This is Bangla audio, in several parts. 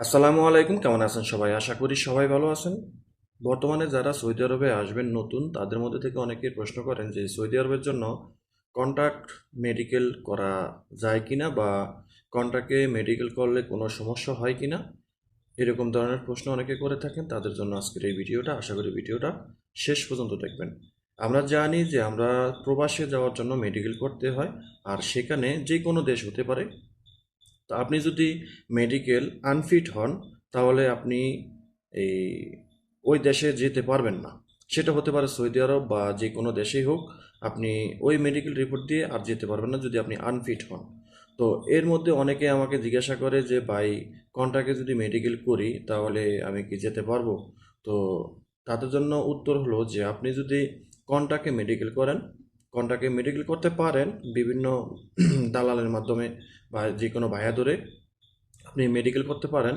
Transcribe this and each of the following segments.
আসসালামু আলাইকুম, কেমন আছেন সবাই? আশা করি সবাই ভালো আছেন। বর্তমানে যারা সৌদি আরবে আসবেন, নতুন, তাদের মধ্যে থেকে অনেকেই প্রশ্ন করেন যে, সৌদি আরবের জন্য কন্ট্রাক্ট মেডিকেল করা যায় কিনা বা কন্ট্রাক্টে মেডিকেল করলে কোনো সমস্যা হয় কিনা? এরকম ধরনের প্রশ্ন অনেকে করে থাকেন। তাদের জন্য আজকের এই ভিডিওটা, আশা করি ভিডিওটা শেষ পর্যন্ত দেখবেন। আমরা জানি যে, আমরা প্রবাসে যাওয়ার জন্য মেডিকেল করতে হয়। আর সেখানে যে কোনো দেশ হতে পারে তো আপনি যদি মেডিকেল আনফিট হন, তাহলে আপনি এই ওই দেশে যেতে পারবেন না। সেটা হতে পারে সৌদি আরব বা যে কোনো দেশেই হোক, আপনি ওই মেডিকেল রিপোর্ট দিয়ে আর যেতে পারবেন না যদি আপনি আনফিট হন। তো এর মধ্যে অনেকে আমাকে জিজ্ঞাসা করে যে, ভাই কন্ট্রাক্টে যদি মেডিকেল করি, তাহলে আমি কি যেতে পারব? তো তাদের জন্য উত্তর হলো যে, আপনি যদি কন্ট্রাক্টে মেডিকেল করেন কন্ট্রাক্টে মেডিকেল করতে পারেন বিভিন্ন দালালের মাধ্যমে বা যে কোনো ভাইয়া ধরে আপনি মেডিকেল করতে পারেন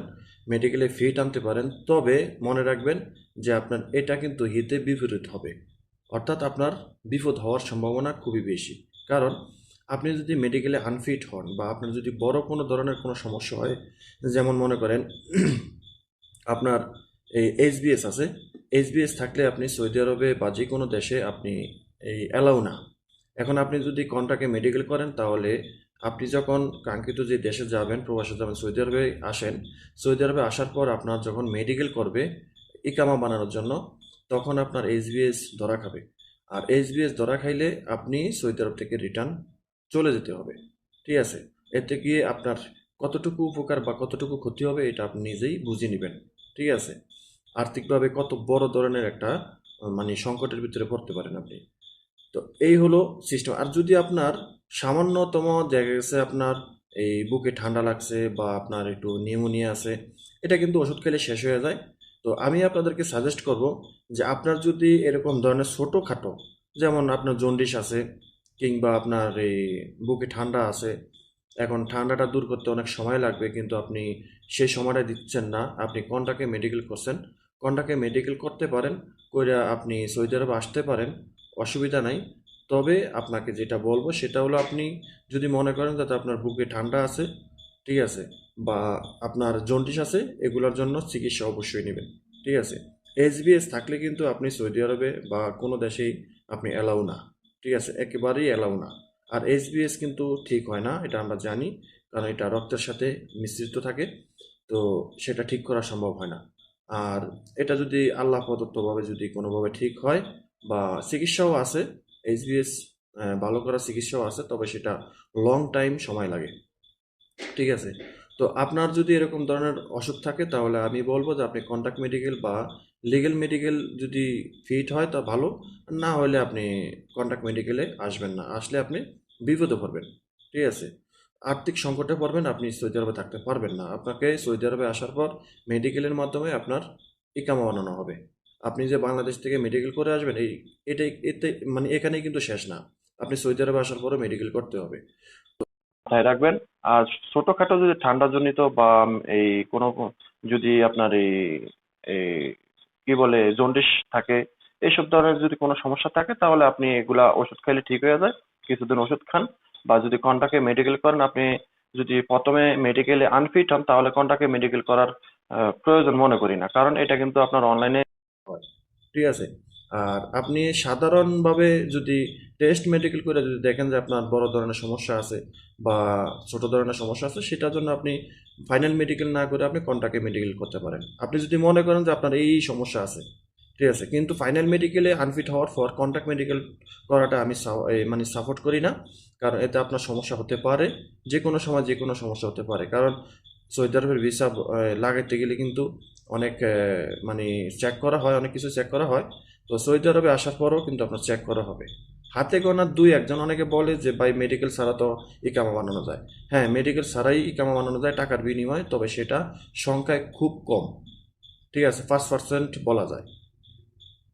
মেডিকেলে ফি টানতে পারেন। তবে মনে রাখবেন যে আপনার এটা কিন্তু হিতে বিপরীত হবে। অর্থাৎ আপনার বিপদ হওয়ার সম্ভাবনা খুবই বেশি। কারণ আপনি যদি মেডিকেলে আনফিট হন বা আপনার যদি বড় কোনো ধরনের কোনো সমস্যা হয়, যেমন মনে করেন আপনার এই এইচবিএস আছে এইচবিএস থাকলে আপনি সৌদি আরবে বা যে কোনো দেশে আপনি এই অ্যালাউ না। এখন আপনি যদি কন্ট্রাক্টে মেডিকেল করেন, তাহলে আপনি যখন কাঙ্ক্ষিত যে দেশে যাবেন, প্রবাসে যাবেন, সৌদি আরবে আসেন, সৌদি আরবে আসার পর আপনার যখন মেডিকেল করবে, ইকামা বানানোর জন্য, তখন আপনার এইচ এইচবিএস ধরা খাবে। আর এইচবিএস ধরা খাইলে আপনি সৌদি আরব থেকে রিটার্ন চলে যেতে হবে। ঠিক আছে? এতে গিয়ে আপনার কতটুকু উপকার বা কতটুকু ক্ষতি হবে, এটা আপনি নিজেই বুঝে নেবেন। ঠিক আছে? আর্থিকভাবে কত বড় ধরনের একটা মানে সংকটের ভিতরে পড়তে পারেন আপনি। তো এই হলো সিস্টেম আর যদি আপনার সামান্যতম দেখা গেছে, আপনার এই বুকে ঠান্ডা লাগছে বা আপনার একটু নিউমোনিয়া আছে, এটা কিন্তু ওষুধ খেলে শেষ হয়ে যায়। তো আমি আপনাদেরকে সাজেস্ট করব যে আপনার যদি এরকম ধরনের ছোটোখাটো, যেমন আপনার জন্ডিস আছে কিংবা আপনার এই বুকে ঠান্ডা আছে, এখন ঠান্ডাটা দূর করতে অনেক সময় লাগবে কিন্তু আপনি সেই সময়টা দিচ্ছেন না। আপনি কন্টাকে মেডিকেল করছেন, কন্টাকে মেডিকেল করতে পারেন করে আপনি সৌদি আরবে আসতে পারেন। অসুবিধা নাই। তবে আপনাকে যেটা বলব সেটা হলো আপনি যদি মনে করেন যাতে আপনার বুকে ঠান্ডা আছে, ঠিক আছে, বা আপনার জন্ডিস আছে, এগুলোর জন্য চিকিৎসা অবশ্যই নেবেন, ঠিক আছে। এইচবিএস থাকলে কিন্তু আপনি সৌদি আরবে বা কোনো দেশেই আপনি অ্যালাউ না, ঠিক আছে, একেবারেই অ্যালাউ না। আর এইচবিএস কিন্তু ঠিক হয় না, এটা আমরা জানি, কারণ এটা রক্তের সাথে মিশ্রিত থাকে, তো সেটা ঠিক করা সম্ভব হয় না। আর এটা যদি আল্লাহ প্রদত্তভাবে যদি কোনোভাবে ঠিক হয় বা চিকিৎসাও আছে এইচবিএস ভালো করার চিকিৎসাও আছে, তবে সেটা লং টাইম সময় লাগে। ঠিক আছে? তো আপনার যদি এরকম ধরনের অসুখ থাকে, তাহলে আমি বলব যে আপনি কন্ট্যাক্ট মেডিকেল বা লিগেল মেডিকেল যদি ফিট হয় তা ভালো, না হলে আপনি কন্ট্যাক্ট মেডিকেলে আসবেন না। আসলে আপনি বিপদে পড়বেন। ঠিক আছে? আর্থিক সংকটে পড়বেন, আপনি সৌদি আরবে থাকতে পারবেন না। আপনাকে সৌদি আরবে আসার পর মেডিকেলের মাধ্যমে আপনার ইকামা বানানো হবে। আপনি যে বাংলাদেশ থেকে মেডিকেল করে আসবেন, এই এটাই এতে মানে এখানেই কিন্তু শেষ না। আপনি সৌদি আরবে আসার পরে মেডিকেল করতে হবে। মাথায় রাখবেন, আর ছোটখাটো যদি ঠান্ডাজনিত বা এই কোনো, যদি আপনার এই এই, কি বলে, জন্ডিস থাকে এইসব ধরনের যদি কোনো সমস্যা থাকে, তাহলে আপনি এগুলা ওষুধ খাইলে ঠিক হয়ে যায়। কিছুদিন ওষুধ খান, বা যদি কন্টাকে মেডিকেল করেন, আপনি যদি প্রথমে মেডিকেলে আনফিট হন, তাহলে কন্টাকে মেডিকেল করার প্রয়োজন মনে করি না। কারণ এটা কিন্তু আপনার অনলাইনে ঠিক আছে? আর আপনি সাধারণভাবে যদি টেস্ট মেডিকেল করে যদি দেখেন যে আপনার বড় ধরনের সমস্যা আছে বা ছোট ধরনের সমস্যা আছে, সেটার জন্য আপনি ফাইনাল মেডিকেল না করে আপনি কন্ট্রাক্টে মেডিকেল করতে পারেন। আপনি যদি মনে করেন যে আপনার এই সমস্যা আছে, ঠিক আছে? কিন্তু ফাইনাল মেডিকেলে আনফিট হওয়ার পর কন্ট্যাক্ট মেডিকেল করাটা আমি মানে সাপোর্ট করি না। কারণ এতে আপনার সমস্যা হতে পারে যে কোনো সময় যে কোনো সমস্যা হতে পারে। কারণ সৌদি আরবের ভিসা লাগাইতে গেলে কিন্তু অনেক মানে চেক করা হয়, অনেক কিছু চেক করা হয়। তো সৌদি আরবে আসার পরও কিন্তু আপনার চেক করা হবে। হাতে গোনা দুই, একজন অনেকে বলে যে, ভাই মেডিকেল ছাড়া তো ইকামা বানানো যায়। হ্যাঁ মেডিকেল ছাড়াই ইকামা বানানো যায়, টাকার বিনিময়ে, তবে সেটা সংখ্যায় খুব কম। ঠিক আছে পাঁচ পার্সেন্ট বলা যায়।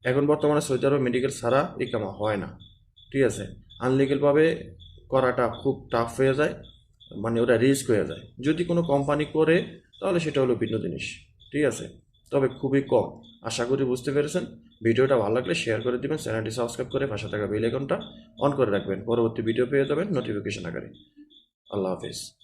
এখন বর্তমানে সৌদি আরবে মেডিকেল ছাড়া ইকামা হয় না। ঠিক আছে আনলিগেলভাবে করাটা খুব টাফ হয়ে যায় মানে ওটা রিস্ক হয়ে যায়। যদি কোনো কোম্পানি করে, তাহলে সেটা হলো ভিন্ন জিনিস। ঠিক আছে? তবে খুবই কম। আশা করি বুঝতে পেরেছেন। ভিডিওটা ভালো লাগলে শেয়ার করে দিবেন, চ্যানেলটি সাবস্ক্রাইব করে পাশে থাকা বেল আইকনটা অন করে রাখবেন। পরবর্তী ভিডিও পেয়ে যাবেন নোটিফিকেশন আকারে। আল্লাহ হাফিজ।